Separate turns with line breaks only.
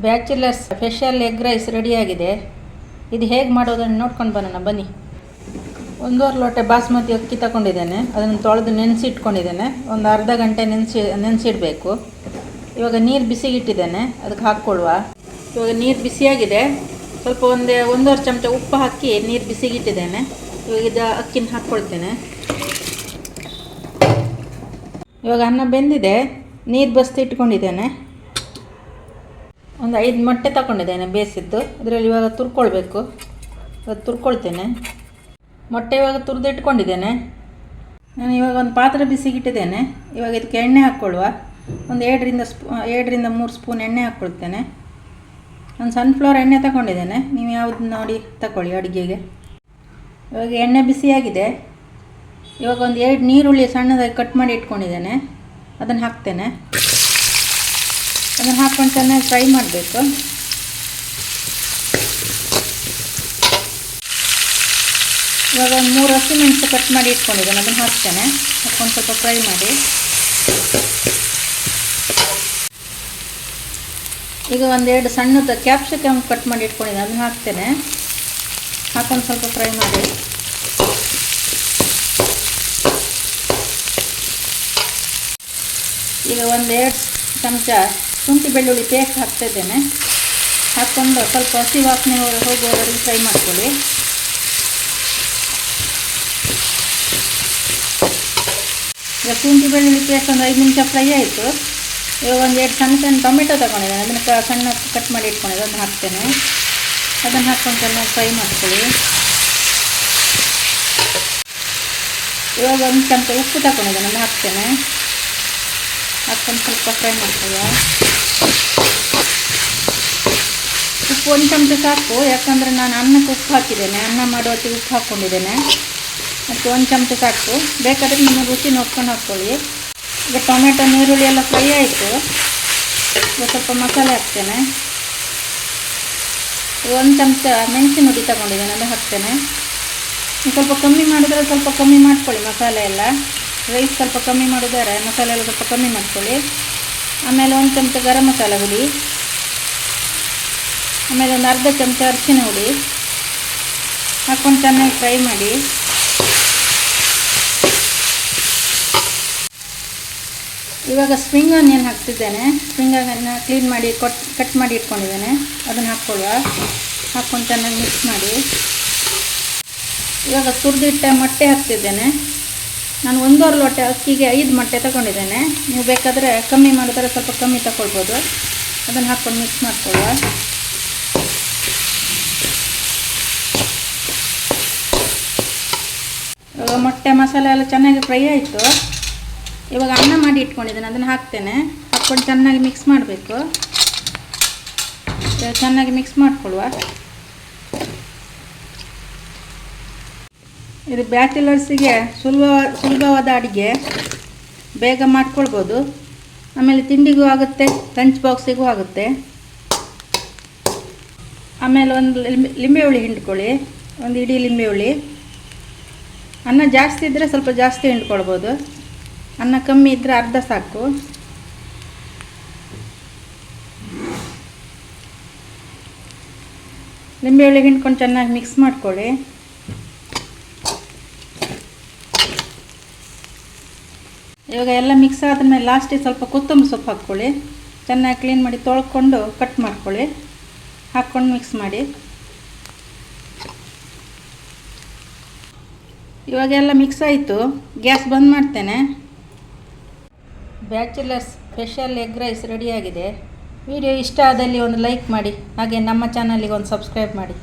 Bachelors special egg rice ರೆಡಿಯಾಗಿದೆ. ಇದು ಹೇಗೆ ಮಾಡೋದನ್ನು ನೋಡ್ಕೊಂಡು ಬರೋಣ, ಬನ್ನಿ. ಒಂದೂವರೆ ಲೋಟ ಬಾಸ್ಮತಿ ಅಕ್ಕಿ ತಗೊಂಡಿದ್ದೇನೆ. ಅದನ್ನು ತೊಳೆದು ನೆನೆಸಿ ಇಟ್ಕೊಂಡಿದ್ದೇನೆ ಒಂದು ಅರ್ಧ ಗಂಟೆ ನೆನೆಸಿ, ನೆನೆಸಿಡಬೇಕು. ಇವಾಗ ನೀರು ಬಿಸಿಗಿಟ್ಟಿದ್ದೇನೆ. ಅದಕ್ಕೆ ಹಾಕ್ಕೊಳ್ಳುವ. ಇವಾಗ ನೀರು ಬಿಸಿಯಾಗಿದೆ. ಸ್ವಲ್ಪ ಒಂದೇ, ಒಂದೂವರೆ ಚಮಚ ಉಪ್ಪು ಹಾಕಿ ನೀರು ಬಿಸಿಗಿಟ್ಟಿದ್ದೇನೆ. ಇವಾಗ ಇದು ಅಕ್ಕಿನ ಹಾಕ್ಕೊಳ್ತೇನೆ. ಇವಾಗ ಅನ್ನ ಬೆಂದಿದೆ. ನೀರು ಬಸ್ತಿ ಇಟ್ಕೊಂಡಿದ್ದೇನೆ ಒಂದು ಐದು ಮೊಟ್ಟೆ ತಗೊಂಡಿದ್ದೇನೆ ಬೇಯಿಸಿದ್ದು ಅದರಲ್ಲಿ ಇವಾಗ ತುರ್ಕೊಳ್ಬೇಕು. ಅದು ತುರ್ಕೊಳ್ತೇನೆ. ಮೊಟ್ಟೆ ಇವಾಗ ತುರಿದು ಇಟ್ಕೊಂಡಿದ್ದೇನೆ ನಾನು ಇವಾಗ ಒಂದು ಪಾತ್ರೆ ಬಿಸಿಗಿಟ್ಟಿದ್ದೇನೆ. ಇವಾಗ ಇದಕ್ಕೆ ಎಣ್ಣೆ ಹಾಕ್ಕೊಳ್ಳುವ. ಒಂದು ಎರಡರಿಂದ ಸ್ಪೂ ಎರಡರಿಂದ ಮೂರು ಸ್ಪೂನ್ ಎಣ್ಣೆ ಹಾಕ್ಕೊಳ್ತೇನೆ. ಒಂದು ಸನ್ಫ್ಲವರ್ ಎಣ್ಣೆ ತಗೊಂಡಿದ್ದೇನೆ. ನೀವು ಯಾವುದು ನೋಡಿ ತಗೊಳ್ಳಿ ಅಡುಗೆಗೆ. ಇವಾಗ ಎಣ್ಣೆ ಬಿಸಿಯಾಗಿದೆ. ಇವಾಗ ಒಂದು ಎರಡು ನೀರುಳ್ಳಿ ಸಣ್ಣದಾಗಿ ಕಟ್ ಮಾಡಿ ಇಟ್ಕೊಂಡಿದ್ದೇನೆ. ಅದನ್ನು ಹಾಕ್ತೇನೆ. ಅದನ್ನು ಹಾಕ್ಕೊಂಡು ಚೆನ್ನಾಗಿ ಫ್ರೈ ಮಾಡಬೇಕು. ಇವಾಗ ಒಂದು ಮೂರು ಹಸಿಮೆಣಸು ಕಟ್ ಮಾಡಿ ಇಟ್ಕೊಂಡಿದ್ದೇನೆ, ಅದನ್ನು ಹಾಕ್ತೇನೆ. ಹಾಕ್ಕೊಂಡು ಸ್ವಲ್ಪ ಫ್ರೈ ಮಾಡಿ. ಈಗ ಒಂದೆರಡು ಸಣ್ಣದ ಕ್ಯಾಪ್ಸಿಕಮ್ ಕಟ್ ಮಾಡಿ ಇಟ್ಕೊಂಡಿದ್ದೆ ಅದನ್ನು ಹಾಕ್ತೇನೆ. ಹಾಕೊಂಡು ಸ್ವಲ್ಪ ಫ್ರೈ ಮಾಡಿ. ಈಗ ಒಂದೆರಡು ಚಮಚ ಶುಂಠಿ ಬೆಳ್ಳುಳ್ಳಿ ಪೇಸ್ಟ್ ಹಾಕ್ತಿದ್ದೇನೆ. ಹಾಕ್ಕೊಂಡು ಸ್ವಲ್ಪ ಹಸಿ ವಾಸನೆ ಹೋಗುವವರೆಗೆ ಫ್ರೈ ಮಾಡ್ಕೊಳ್ಳಿ. ಈಗ ಶುಂಠಿ ಬೆಳ್ಳುಳ್ಳಿ ಪೇಸ್ಟ್ ಒಂದು ಐದು ನಿಮಿಷ ಫ್ರೈ ಆಯಿತು. ಇವಾಗ ಒಂದು ಎರಡು ಸಣ್ಣ ಸಣ್ಣ ಟೊಮೆಟೊ ತೊಗೊಂಡಿದ್ದೇನೆ. ಅದನ್ನು ಸಣ್ಣ ಕಟ್ ಮಾಡಿ ಇಟ್ಕೊಂಡಿದ್ದೆ. ಅದನ್ನು ಹಾಕ್ತೇನೆ. ಅದನ್ನು ಹಾಕ್ಕೊಂಡು ಚೆನ್ನಾಗಿ ಫ್ರೈ ಮಾಡ್ಕೊಳ್ಳಿ. ಇವಾಗ ಒಂದು ಚಮಚ ಉಪ್ಪು ತಗೊಂಡಿದ್ದೇನೆ. ನಾನು ಹಾಕ್ತೇನೆ. ಹಾಕ್ಕೊಂಡು ಸ್ವಲ್ಪ ಫ್ರೈ ಮಾಡ್ಕೊಳ್ಳುವ ಉಪ್ಪು ಒಂದು ಚಮಚ ಸಾಕು. ಯಾಕಂದರೆ ನಾನು ಅನ್ನಕ್ಕೆ ಉಪ್ಪು ಹಾಕಿದ್ದೇನೆ. ಅನ್ನ ಮಾಡುವತ್ತಿಗೆ ಉಪ್ಪು ಹಾಕ್ಕೊಂಡಿದ್ದೇನೆ. ಮತ್ತು ಒಂದು ಚಮಚ ಸಾಕು. ಬೇಕಾದರೆ ನಿಮ್ಮ ರುಚಿ ನೋಡ್ಕೊಂಡು ಹಾಕ್ಕೊಳ್ಳಿ. ಈಗ ಟೊಮೆಟೊ ನೀರುಳ್ಳಿ ಎಲ್ಲ ಫ್ರೈ ಆಯಿತು. ಈಗ ಸ್ವಲ್ಪ ಮಸಾಲೆ ಹಾಕ್ತೇನೆ. ಒಂದು ಚಮಚ ಮೆಣಸಿನ ಹುಡಿ ತಗೊಂಡಿದ್ದೇನೆ, ಅದು ಹಾಕ್ತೇನೆ. ಸ್ವಲ್ಪ ಕಮ್ಮಿ ಮಾಡಿದ್ರೆ ಸ್ವಲ್ಪ ಕಮ್ಮಿ ಮಾಡ್ಕೊಳ್ಳಿ ಮಸಾಲೆ ಎಲ್ಲ. ರೈಸ್ ಸ್ವಲ್ಪ ಕಮ್ಮಿ ಮಾಡಿದರೆ ಮಸಾಲೆ ಎಲ್ಲ ಸ್ವಲ್ಪ ಕಮ್ಮಿ ಮಾಡ್ಕೊಳ್ಳಿ. ಆಮೇಲೆ ಒಂದು ಚಮಚ ಗರಂ ಮಸಾಲ ಹುಡಿ ಆಮೇಲೆ ಒಂದು ಅರ್ಧ ಚಮಚ ಅರಿಶಿನ ಹುಡಿ ಹಾಕ್ಕೊಂಡು ಚೆನ್ನಾಗಿ ಫ್ರೈ ಮಾಡಿ. ಇವಾಗ ಸ್ಪ್ರಿಂಗ್ ಆನಿಯನ್ ಹಾಕ್ತಿದ್ದೇನೆ. ಸ್ಪ್ರಿಂಗ್ ಆನಿಯನ್ನ ಕ್ಲೀನ್ ಮಾಡಿ ಕೊಟ್, ಕಟ್ ಮಾಡಿ ಇಟ್ಕೊಂಡಿದ್ದೇನೆ. ಅದನ್ನು ಹಾಕ್ಕೊಳ್ಳುವ. ಹಾಕ್ಕೊಂಡು ಚೆನ್ನಾಗಿ ಮಿಕ್ಸ್ ಮಾಡಿ. ಇವಾಗ ತುರಿದಿಟ್ಟ ಮೊಟ್ಟೆ ಹಾಕ್ತಿದ್ದೇನೆ. ನಾನು ಒಂದೂವರೆ ಲೋಟೆ ಅಕ್ಕಿಗೆ ಐದು ಮೊಟ್ಟೆ ತಗೊಂಡಿದ್ದೇನೆ. ನೀವು ಬೇಕಾದರೆ ಕಮ್ಮಿ ಮಾಡಿದ್ರೆ ಸ್ವಲ್ಪ ಕಮ್ಮಿ ತಗೊಳ್ಬೋದು. ಅದನ್ನು ಹಾಕ್ಕೊಂಡು ಮಿಕ್ಸ್ ಮಾಡ್ಕೊಳ್ಳುವ. ಮೊಟ್ಟೆ ಮಸಾಲೆ ಎಲ್ಲ ಚೆನ್ನಾಗಿ ಫ್ರೈ ಆಯಿತು. ಇವಾಗ ಅನ್ನ ಮಾಡಿ ಇಟ್ಕೊಂಡಿದ್ದೇನೆ, ಅದನ್ನು ಹಾಕ್ತೇನೆ. ಹಾಕ್ಕೊಂಡು ಚೆನ್ನಾಗಿ ಮಿಕ್ಸ್ ಮಾಡಬೇಕು. ಚೆನ್ನಾಗಿ ಮಿಕ್ಸ್ ಮಾಡಿಕೊಳ್ಳುವ. ಇದು ಬ್ಯಾಚುಲರ್ಸಿಗೆ ಸುಲಭ, ಸುಲಭವಾದ ಅಡುಗೆ. ಬೇಗ ಮಾಡ್ಕೊಳ್ಬೋದು. ಆಮೇಲೆ ತಿಂಡಿಗೂ ಆಗುತ್ತೆ ಲಂಚ್ ಬಾಕ್ಸಿಗೂ ಆಗುತ್ತೆ. ಆಮೇಲೆ ಒಂದು ಲಿಂಬೆ ಲಿಂಬೆ ಹುಳಿ ಹಿಂಡ್ಕೊಳ್ಳಿ. ಒಂದು ಇಡೀ ಲಿಂಬೆ ಹುಳಿ ಅನ್ನ ಜಾಸ್ತಿ ಇದ್ದರೆ ಸ್ವಲ್ಪ ಜಾಸ್ತಿ ಹಿಂಡ್ಕೊಳ್ಬೋದು. ಅನ್ನ ಕಮ್ಮಿ ಇದ್ದರೆ ಅರ್ಧ ಸಾಕು. ಲಿಂಬೆ ಹುಳಿ ಹಿಂಡ್ಕೊಂಡು ಚೆನ್ನಾಗಿ ಮಿಕ್ಸ್ ಮಾಡ್ಕೊಳ್ಳಿ. ಇವಾಗ ಎಲ್ಲ ಮಿಕ್ಸ್ ಆದಮೇಲೆ ಲಾಸ್ಟಿಗೆ ಸ್ವಲ್ಪ ಕೊತ್ತಂಬರಿ ಸೊಪ್ಪು ಹಾಕ್ಕೊಳ್ಳಿ. ಚೆನ್ನಾಗಿ ಕ್ಲೀನ್ ಮಾಡಿ ತೊಳ್ಕೊಂಡು ಕಟ್ ಮಾಡ್ಕೊಳ್ಳಿ. ಹಾಕ್ಕೊಂಡು ಮಿಕ್ಸ್ ಮಾಡಿ. ಇವಾಗೆಲ್ಲ ಮಿಕ್ಸ್ ಆಯಿತು. ಗ್ಯಾಸ್ ಬಂದ್ ಮಾಡ್ತೇನೆ. ಬ್ಯಾಚುಲರ್ಸ್ ಸ್ಪೆಷಲ್ ಎಗ್ ರೈಸ್ ರೆಡಿಯಾಗಿದೆ ವಿಡಿಯೋ ಇಷ್ಟ ಆದಲ್ಲಿ ಒಂದು ಲೈಕ್ ಮಾಡಿ. ಹಾಗೆ ನಮ್ಮ ಚಾನಲಿಗೆ ಒಂದು ಸಬ್ಸ್ಕ್ರೈಬ್ ಮಾಡಿ.